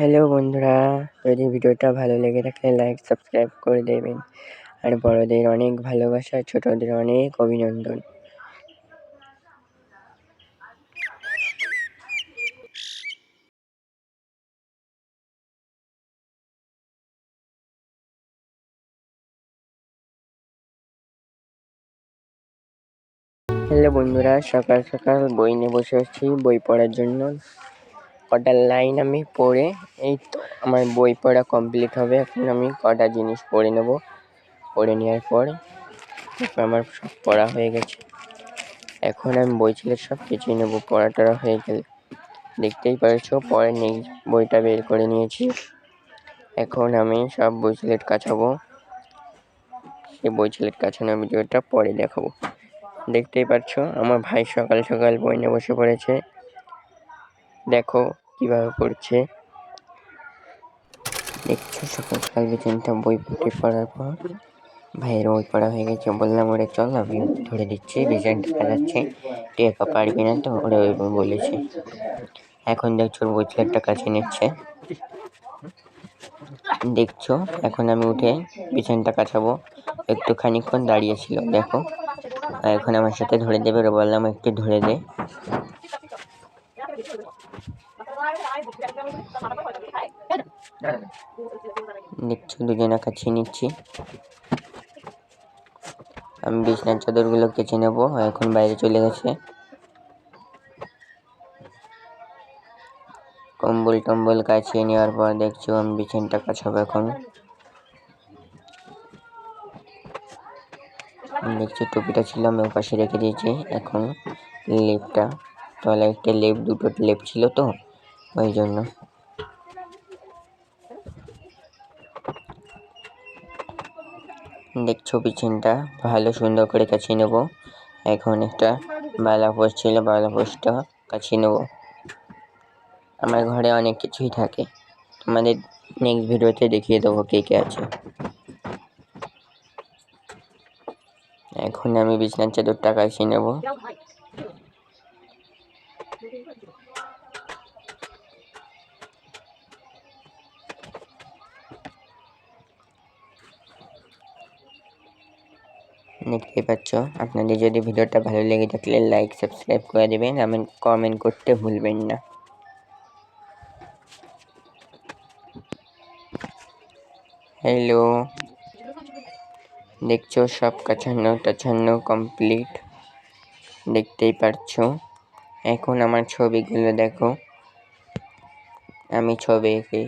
Hello বন্ধুরা, যদি ভিডিওটা ভালো লেগে থাকলে লাইক সাবস্ক্রাইব করে দেবেন। আর বড়দের অনেক ভালোবাসা, ছোটদের অনেক অভিনন্দন। হ্যালো বন্ধুরা, সকাল সকাল বই নিয়ে বসে আছি, বই পড়ার জন্য। কটা লাইন আমি পড়ে, এই তো আমার বই পড়া কমপ্লিট হবে। এখন আমি কটা জিনিস পড়ে নেব। পড়ে নেওয়ার পর আমার সব পড়া হয়ে গেছে। এখন আমি বই ছিল সব কিছুই নেব। পড়া টড়া হয়ে গেলে। দেখতেই পারছ, পরে নেই। বইটা বের করে নিয়েছি। এখন আমি সব বই সিলেট কাছাবো। সেই বই সিলেট কাছানো ভিডিওটা পরে দেখাবো। দেখতেই পাচ্ছ আমার ভাই সকাল সকাল বই নিয়ে বসে পড়েছে। দেখো কীভাবে পড়ছে দেখছ সকাল বিছানটা বই পড়ে পড়ার পর। ভাইয়ের বই পড়া হয়ে গেছে, বললাম, ওরে চল, আমি ধরে দিচ্ছি বিছানটা কাটাচ্ছে তুই একা পারবি না তো? ওরা ওইভাবে বলেছে। এখন দেখছ বই ছেলেটা কাছে নিচ্ছে। দেখছ, এখন আমি উঠে বিছানটা কাছাবো একটু খানিক্ষণ দাঁড়িয়েছিল দেখো। এখন আমার সাথে ধরে দেবে, ওরা বললাম, একটু ধরে দে। দেখছ দুজনে কাছিয়ে নিচ্ছি। আমি বিছনার চাদরগুলো কেচে নেব এখন বাইরে চলে গেছে। কম্বল টম্বল কাছিয়ে নেওয়ার পর দেখছ আমি বিছানটা কাছাবো এখন। দেখছি টুপিটা ছিল আমি পাশে রেখে দিয়েছি। এখন লেপটা, তলায় একটা লেপ, দুটো লেপ ছিল তো। ওই জন্য দেখছ বিছানটা ভালো, সুন্দর করে কাছিয়ে নেব। এখন একটা বালা পোষ ছিল, বালা পোষটা কাছিয়ে নেব। আমার ঘরে অনেক কিছুই থাকে। তোমাদের নেক্সট ভিডিওতে দেখিয়ে দেবো কে কে আছে। এখন আমি বিছনার চাদরটা কাছিয়ে নেব। দেখতে পাচ্ছ। আপনাদের যদি ভিডিওটা ভালো লেগে থাকলে লাইক সাবস্ক্রাইব করে দেবেন। আমি কমেন্ট করতে ভুলবেন না। হ্যালো দেখছ, সব কাছানো টাছানো কমপ্লিট দেখতেই পারছ। এখন আমার ছবিগুলো দেখো। আমি ছবি এঁকে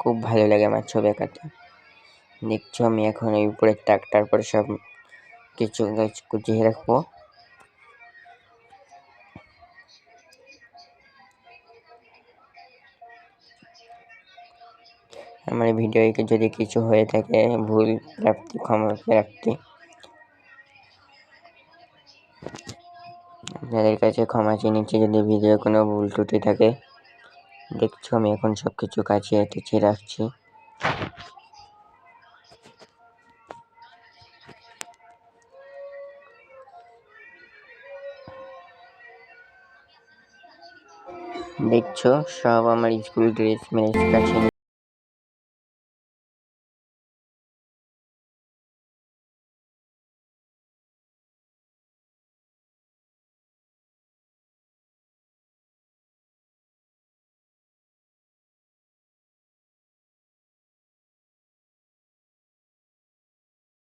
খুব ভালো লাগে আমার ছবি আঁকাতে দেখছ, আমি এখন ওই উপরে টাকটার পরে সব কিছু গাছ গুছিয়ে রাখব আমার ভিডিওকে যদি কিছু হয়ে থাকে ভুল প্রাপ্তি ক্ষমা প্রাপ্তি আপনাদের কাছে ক্ষমা চেয়ে নিচ্ছি যদি ভিডিও কোনো ভুল ত্রুটি থাকে দেখছ আমি এখন সব কিছু কাছে টিচিয়ে রাখছি দেখছ? সব আমার স্কুল ড্রেস মেস কাছে